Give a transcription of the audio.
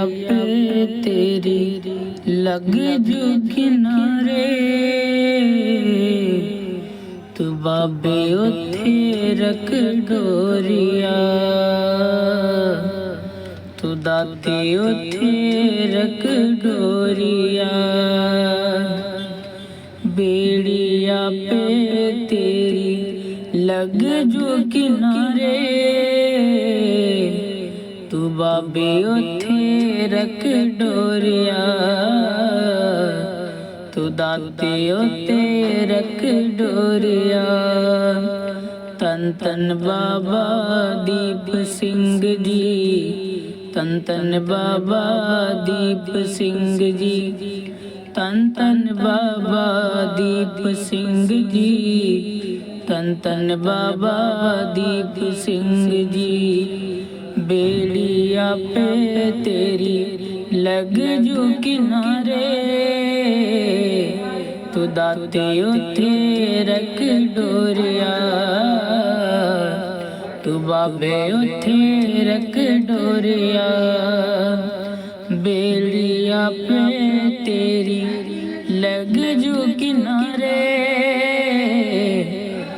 ਆਪੇ ਤੇਰੀ ਲੱਗ ਜੂ ਕਿਨਾਰੇ। ਤੂੰ ਬਾਬੇ ਉੱਥੇ ਰਖ ਡੋਰੀਆ ਤੂੰ ਦਾਤੇ ਉੱਥੇ ਰਖ ਡੋਰੀਆ ਬੇੜੀ ਆਪੇ ਤੇਰੀ ਲੱਗ ਜੂ ਕਿਨਾਰੇ। ਤੂੰ ਬਾਬੇ ਉੱਥੇ ਰਖ ਡੋਰਿਆ। ਤੂੰ ਦਾਤੇ ਉੱਤੇ ਰਖ ਡੋਰਿਆ। ਤਨ ਤਨ ਬਾਬਾ ਦੀਪ ਸਿੰਘ ਜੀ। ਤਨ ਤਨ ਬਾਬਾ ਦੀਪ ਸਿੰਘ ਜੀ। ਤਨ ਤਨ ਬਾਬਾ ਦੀਪ ਸਿੰਘ ਜੀ। ਤਨ ਤਨ ਬਾਬਾ ਦੀਪ ਸਿੰਘ ਜੀ। ਬੇੜੀ ਆਪੇ ਤੇਰੀ, ਲੱਗ ਜੂ ਕਿਨਾਰੇ। ਤੂੰ ਦਾਤੇ ਉੱਥੇ ਰਖ ਡੋਰਿਆ। ਤੂੰ ਬਾਬੇ ਉੱਥੇ ਰਖ ਡੋਰਿਆ। ਬੇੜੀ ਆਪੇ ਤੇਰੀ, ਲੱਗ ਜੂ ਕਿਨਾਰੇ।